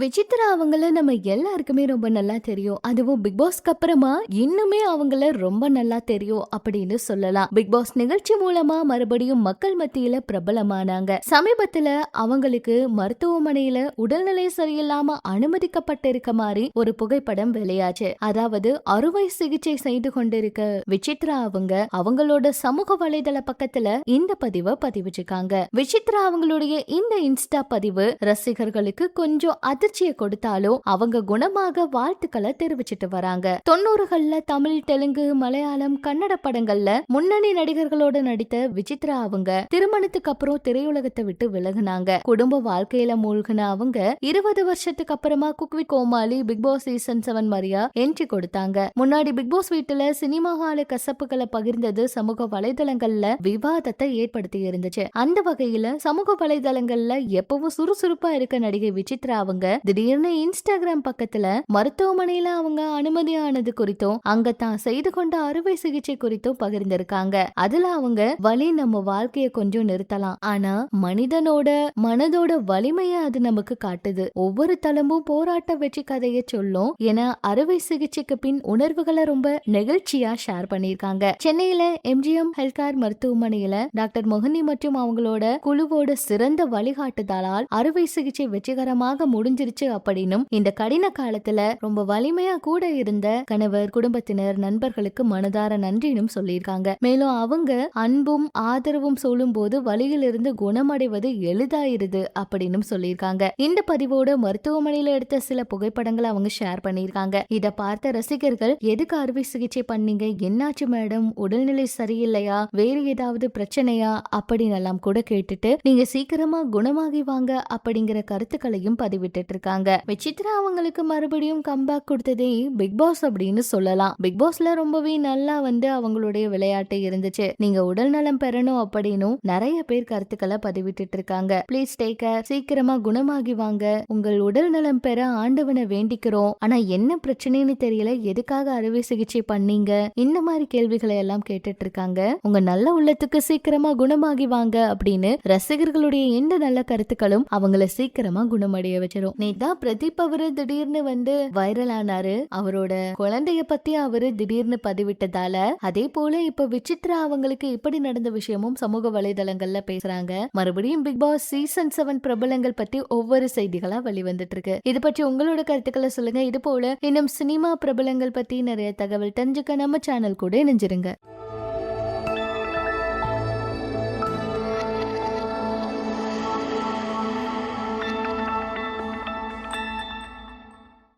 விசித்ரா அவங்கள நம்ம எல்லாருக்குமே ரொம்ப நல்லா தெரியும். அதுவும் பிக் பாஸ்க்கு அப்புறமா இன்னுமே அவங்கள ரொம்ப நல்லா தெரியும் அப்படின்னு சொல்லலாம். பிக் பாஸ் நிகழ்ச்சி மூலமா மறுபடியும் மக்கள் மத்தியில பிரபலமானாங்க. சமீபத்துல அவங்களுக்கு மருத்துவமனையில உடல்நிலை சரியில்லாம அனுமதிக்கப்பட்டிருக்க மாதிரி ஒரு புகைப்படம் வெளியாச்சு. அதாவது அறுவை சிகிச்சை செய்து கொண்டிருக்க விசித்ரா அவங்க அவங்களோட சமூக வலைதள பக்கத்துல இந்த பதிவை பதிவிச்சிருக்காங்க. விசித்ரா அவங்களுடைய இந்த இன்ஸ்டா பதிவு ரசிகர்களுக்கு கொஞ்சம் அதிர்ச்சியை கொடுத்தாலும் அவங்க குணமாக வாழ்த்துக்களை தெரிவிச்சிட்டு வராங்க. தொண்ணூறுகள்ல தமிழ் தெலுங்கு மலையாளம் கன்னட படங்கள்ல முன்னணி நடிகர்களோட நடித்த விசித்ரா அவங்க திருமணத்துக்கு அப்புறம் திரையுலகத்தை விட்டு விலகுனாங்க. குடும்ப வாழ்க்கையில மூழ்கின அவங்க இருபது வருஷத்துக்கு அப்புறமா cook with Comali Bigg Boss season seven Maria entry கொடுத்தாங்க. முன்னாடி பிக் பாஸ் வீட்டுல சினிமா ஹால கசப்புகளை பகிர்ந்தது சமூக வலைதளங்கள்ல விவாதத்தை ஏற்படுத்தி இருந்துச்சு. அந்த வகையில சமூக வலைதளங்கள்ல எப்பவும் சுறுசுறுப்பா இருக்க நடிகை விசித்ரா அவங்க திடீர்னு இன்ஸ்டாகிராம் பக்கத்துல மருத்துவமனையில அவங்க அனுமதியானது குறித்தும் அங்க தான் செய்து கொண்ட அறுவை சிகிச்சை குறித்தும் பகிர்ந்திருக்காங்க. அதுல அவங்க வலி நம்ம வாழ்க்கைய கொஞ்சம் நிறுத்தலாம். ஆனா மனிதனோட மனதோட வலிமைய அது நமக்கு காட்டுது. ஒவ்வொரு தளமும் போராட்ட வெற்றி கதையை சொல்லும் என அறுவை சிகிச்சைக்கு பின் உணர்வுகளை ரொம்ப நெகிழ்ச்சியா ஷேர் பண்ணிருக்காங்க சென்னையில எம்ஜிஎம் ஹெல்த்கேர் மருத்துவமனையில டாக்டர் மோகினி மற்றும் அவங்களோட குழுவோட சிறந்த வழிகாட்டுதலால் அறுவை சிகிச்சை வெற்றிகரமாக முடிஞ்சு முடிஞ்சிருச்சு அப்படின்னும் இந்த கடின காலத்துல ரொம்ப வலிமையா கூட இருந்த கணவர் குடும்பத்தினர் நண்பர்களுக்கு மனதார நன்றினும் சொல்லியிருக்காங்க. மேலும் அவங்க அன்பும் ஆதரவும் சொல்லும் போது வழியிலிருந்து குணமடைவது எளிதாயிருது அப்படின்னு சொல்லியிருக்காங்க. இந்த பதிவோட மருத்துவமனையில எடுத்த சில புகைப்படங்களை அவங்க ஷேர் பண்ணியிருக்காங்க. இத பார்த்த ரசிகர்கள் எதுக்கு அறுவை சிகிச்சை பண்ணீங்க? என்னாச்சு மேடம்? உடல்நிலை சரியில்லையா? வேறு ஏதாவது பிரச்சனையா? அப்படின்னு எல்லாம் கூட கேட்டுட்டு நீங்க சீக்கிரமா குணமாகி வாங்க அப்படிங்கிற கருத்துக்களையும் பதிவிட்டுட்டு இருக்காங்க விசித்ரா அவங்களுக்கு மறுபடியும் கம்பேக் கொடுத்ததே பிக் பாஸ் அப்படின்னு சொல்லலாம். பிக் பாஸ்ல ரொம்பவே நல்லா வந்து அவங்களுடைய விளையாட்டு இருந்துச்சு. நீங்க உடல் நலம் பெறணும் அப்படின்னும் நிறைய பேர் கருத்துக்களை பதிவிட்டு இருக்காங்க ப்ளீஸ் டேக் கேர் சீக்கிரமா குணமாகி வாங்க. உங்கள் உடல் நலம் பெற ஆண்டவனை வேண்டிக்கிறோம். ஆனா என்ன பிரச்சனைன்னு தெரியல. எதுக்காக அறுவை சிகிச்சை பண்ணீங்க? இந்த மாதிரி கேள்விகளை எல்லாம் கேட்டுட்டு இருக்காங்க உங்க நல்ல உள்ளத்துக்கு சீக்கிரமா குணமாகி வாங்க அப்படின்னு ரசிகர்களுடைய எந்த நல்ல கருத்துக்களும் அவங்கள சீக்கிரமா குணமடைய வச்சிரும். நேதான் பிரதீப் அவரு திடீர்னு வந்து வைரல் ஆனாரு. அவரோட குழந்தைய பத்தி அவரு திடீர்னு பதிவிட்டதால அதே போல இப்ப விசித்ரா அவங்களுக்கு இப்படி நடந்த விஷயமும் சமூக வலைதளங்கள்ல பேசுறாங்க. மறுபடியும் பிக் பாஸ் சீசன் செவன் பிரபலங்கள் பத்தி ஒவ்வொரு செய்திகளா வெளிவந்துட்டு இருக்கு இது பற்றி உங்களோட கருத்துக்களை சொல்லுங்க. இது போல இன்னும் சினிமா பிரபலங்கள் பத்தி நிறைய தகவல் தெரிஞ்சுக்க நம்ம சேனல் கூட இணைஞ்சிருங்க.